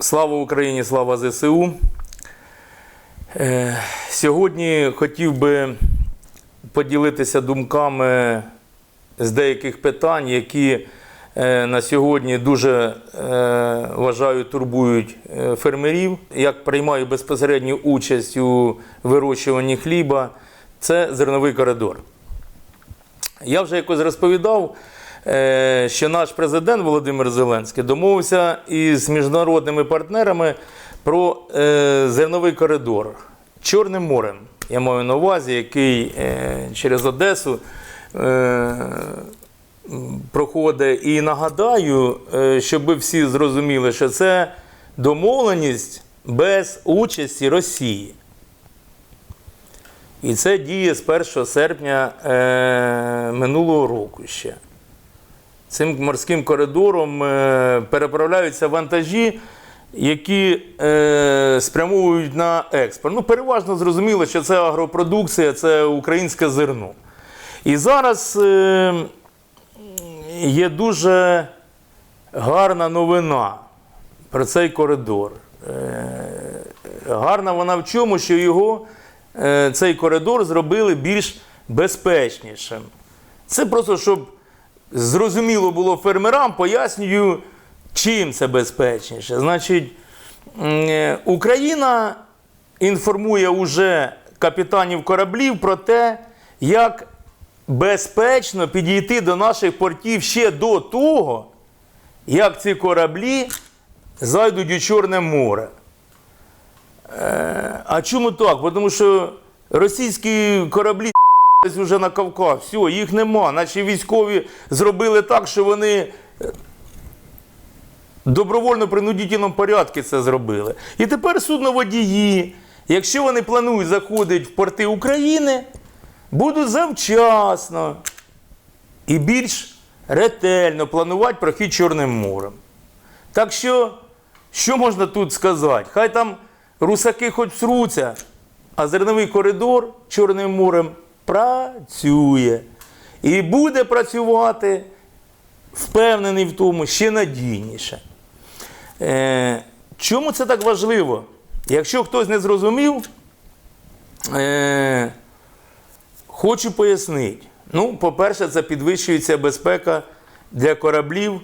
Слава Україні, слава ЗСУ. Е, Сьогодні хотів би поділитися думками з деяких питань, які е, на сьогодні дуже е, вважаю турбують фермерів. Як приймаю безпосередню участь у вирощуванні хліба, це зерновий коридор. Я вже якось розповідав, що наш президент Володимир Зеленський домовився із міжнародними партнерами про е, зерновий коридор Чорним морем. Я маю на увазі, який е, через Одесу е, проходить. І нагадаю, е, щоб всі зрозуміли, що це домовленість без участі Росії. І це діє з 1 серпня е, минулого року ще. Цим морським коридором е, переправляються вантажі, які е, спрямовують на експорт. Ну, переважно зрозуміло, що це агропродукція, це українське зерно. І зараз е, є дуже гарна новина про цей коридор. Гарна вона в чому, що його цей коридор зробили більш безпечнішим. Це просто щоб зрозуміло було фермерам, пояснюю, чим це безпечніше. Значить, е, Україна інформує уже капітанів кораблів про те, як безпечно підійти до наших портів ще до того, як ці кораблі зайдуть у Чорне море. Е, А чому так? Тому що російські кораблі вже на Кавказ, все, їх нема. Наші військові зробили так, що вони е, добровольно принудительному порядку це зробили. І тепер судноводії, якщо вони планують заходити в порти України, будуть завчасно і більш ретельно планувати прохід Чорним морем. Так що, що можна тут сказати? Хай там русаки хоч сруться, а зерновий коридор Чорним морем працює. І буде працювати, впевнений в тому, ще надійніше. Е, чому це так важливо? Якщо хтось не зрозумів, е, хочу пояснити. Ну, по-перше, це підвищується безпека для кораблів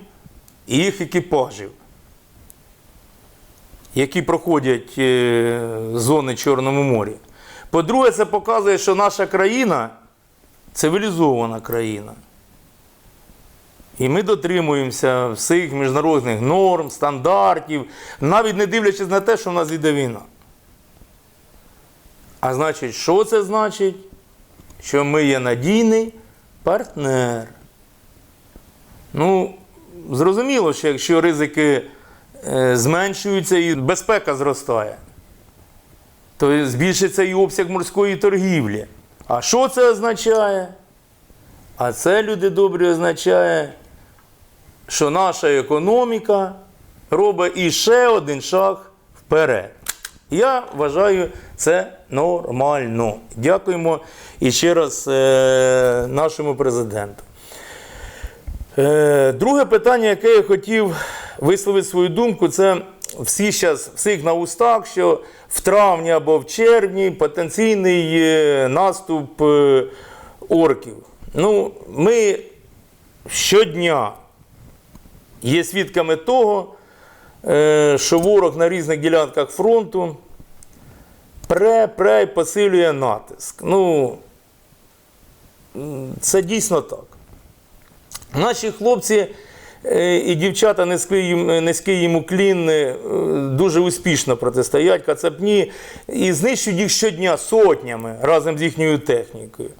і їх екіпажів, які проходять е, зони Чорному морі. По-друге, це показує, що наша країна цивілізована країна. І ми дотримуємося всіх міжнародних норм, стандартів, навіть не дивлячись на те, що в нас йде війна. А значить, що це значить? Що ми є надійний партнер. Ну, зрозуміло, що якщо ризики е, зменшуються і безпека зростає, то збільшиться і обсяг морської торгівлі. А що це означає? А це, люди добрі, означає, що наша економіка робить іще один шаг вперед. Я вважаю це нормально. Дякуємо іще раз е, нашому президенту. Е, друге питання, яке я хотів висловити свою думку, це всі зараз всіх на устах, що в травні або в червні потенційний е, наступ е, орків. Ну, ми щодня є свідками того, е, що ворог на різних ділянках фронту пре, пре і посилює натиск. Ну, це дійсно так. Наші хлопці і дівчата низький низький їм уклін е, дуже успішно протистоять кацапні і знищують їх щодня сотнями разом з їхньою технікою.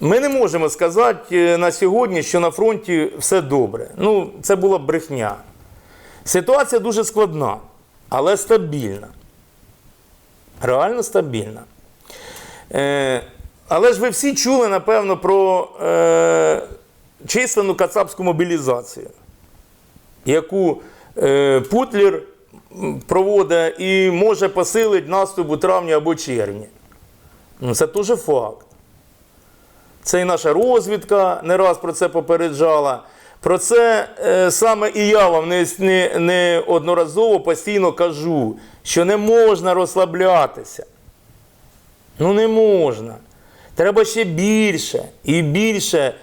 Ми не можемо сказати е, на сьогодні, що на фронті все добре. Ну, це була брехня. Ситуація дуже складна, але стабільна. Реально стабільна. Е, але ж ви всі чули, напевно, про е, численну кацапську мобілізацію, яку е, Путлер проводить і може посилити наступ у травні або червні. Ну, це теж факт. Це і наша розвідка не раз про це попереджала. Про це е, саме і я вам не, не, не одноразово постійно кажу, що не можна розслаблятися. Ну не можна. Треба ще більше і більше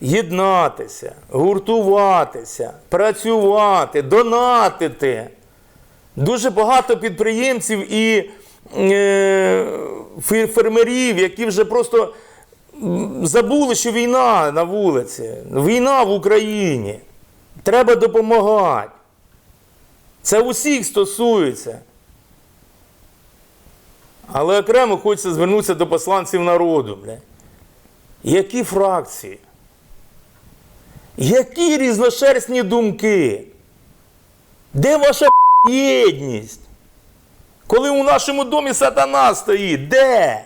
єднатися, гуртуватися, працювати, донатити. Дуже багато підприємців і е, фермерів, які вже просто забули, що війна на вулиці, війна в Україні. Треба допомагати. Це усіх стосується. Але окремо хочеться звернутися до посланців народу. Бля. Які фракції? Які різношерстні думки? Де ваша єдність? Коли у нашому домі сатана стоїть, де?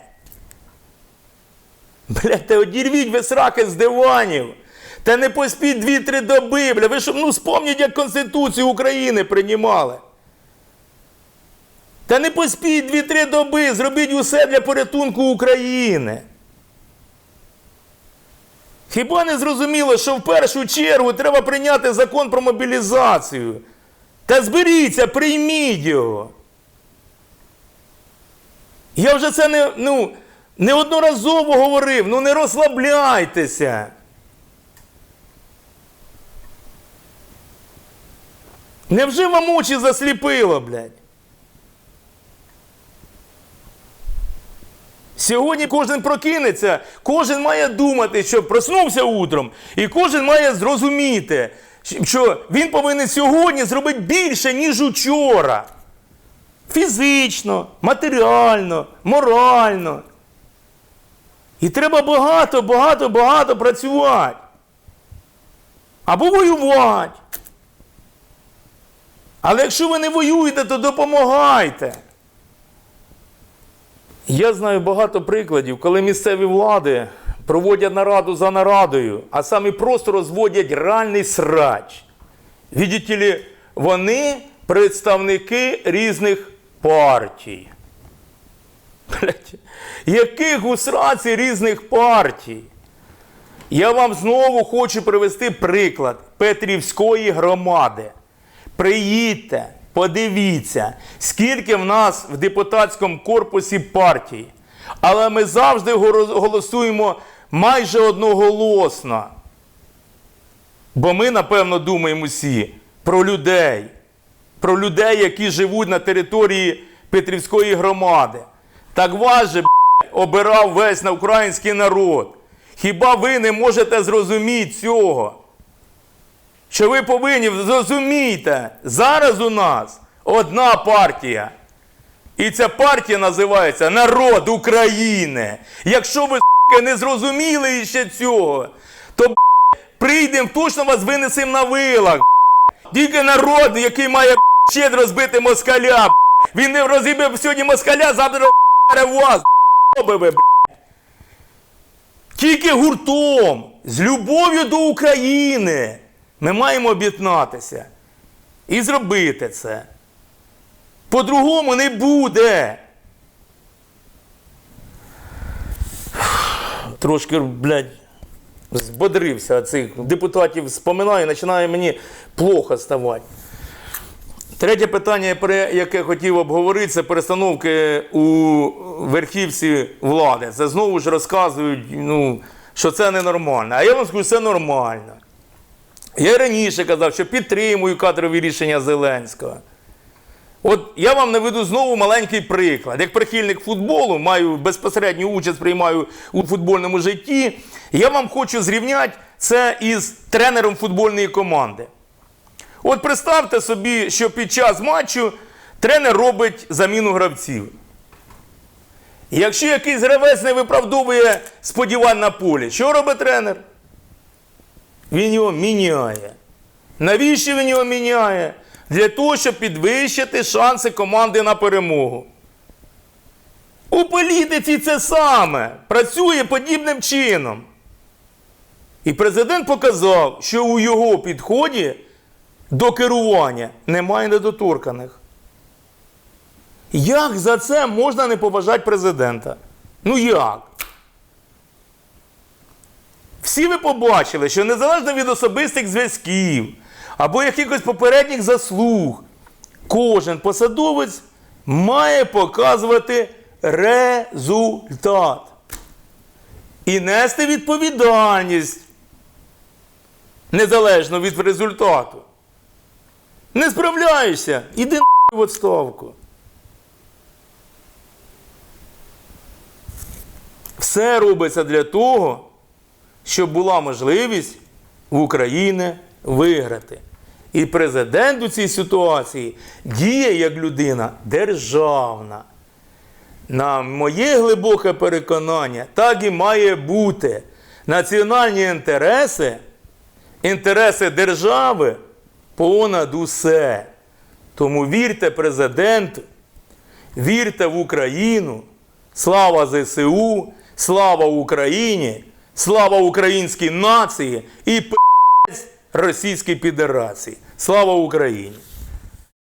Блядь, та одірвіть ви сраки з диванів. Та не поспіть дві-три доби, бля. Ви що, ну спомніть, як Конституцію України приймали. Та не поспіть дві-три доби, зробіть усе для порятунку України. Хіба не зрозуміло, що в першу чергу треба прийняти закон про мобілізацію? Та зберіться, прийміть його. Я вже це не, ну, неодноразово говорив, ну не розслабляйтеся. Невже вам очі засліпило, блядь? Сьогодні кожен прокинеться, кожен має думати, що проснувся утром, і кожен має зрозуміти, що він повинен сьогодні зробити більше, ніж учора. Фізично, матеріально, морально. І треба багато, багато, багато працювати. Або воювати. Але якщо ви не воюєте, то допомагайте. Я знаю багато прикладів, коли місцеві влади проводять нараду за нарадою, а самі просто розводять реальний срач. Видите ли, вони представники різних партій. Блядь, яких у сраці різних партій? Я вам знову хочу привести приклад Петрівської громади. Приїдьте, подивіться, скільки в нас в депутатському корпусі партій. Але ми завжди голосуємо майже одноголосно. Бо ми, напевно, думаємо всі про людей, про людей, які живуть на території Петрівської громади. Так вас же обирав весь на український народ. Хіба ви не можете зрозуміти цього? Що ви повинні зрозуміти, зараз у нас одна партія. І ця партія називається Народ України. Якщо ви не зрозуміли ще цього, то прийдемо, точно вас винесемо на вилах. Тільки народ, який має щедро збити москаля. Він не розіб'є сьогодні москаля, завтра вас. Тільки гуртом, з любов'ю до України, ми маємо об'єднатися і зробити це. По-другому не буде. Трошки, блядь, збодрився цих депутатів, споминаю, починає мені плохо ставати. Третє питання, про яке хотів обговорити, це перестановки у верхівці влади. Це знову ж розказують, ну, що це ненормально. А я вам скажу, це нормально. Я й раніше казав, що підтримую кадрові рішення Зеленського. От я вам наведу знову маленький приклад. Як прихильник футболу, маю безпосередню участь приймаю у футбольному житті. Я вам хочу зрівняти це із тренером футбольної команди. От представте собі, що під час матчу тренер робить заміну гравців. І Якщо якийсь гравець не виправдовує сподівань на полі, що робить тренер? Він його міняє. Навіщо він його міняє? Для того, щоб підвищити шанси команди на перемогу. У політиці це саме працює подібним чином. І президент показав, що у його підході до керування немає недоторканих. Як за це можна не поважати президента? Ну як? Всі ви побачили, що незалежно від особистих зв'язків або якихось попередніх заслуг, кожен посадовець має показувати результат і нести відповідальність незалежно від результату. Не справляєшся, іди на в відставку. Все робиться для того, щоб була можливість в Україні виграти. І президент у цій ситуації діє як людина державна. На моє глибоке переконання, так і має бути. Національні інтереси, інтереси держави понад усе. Тому вірте президенту, вірте в Україну. Слава ЗСУ, слава Україні, слава українській нації і Російській Федерації. Слава Україні!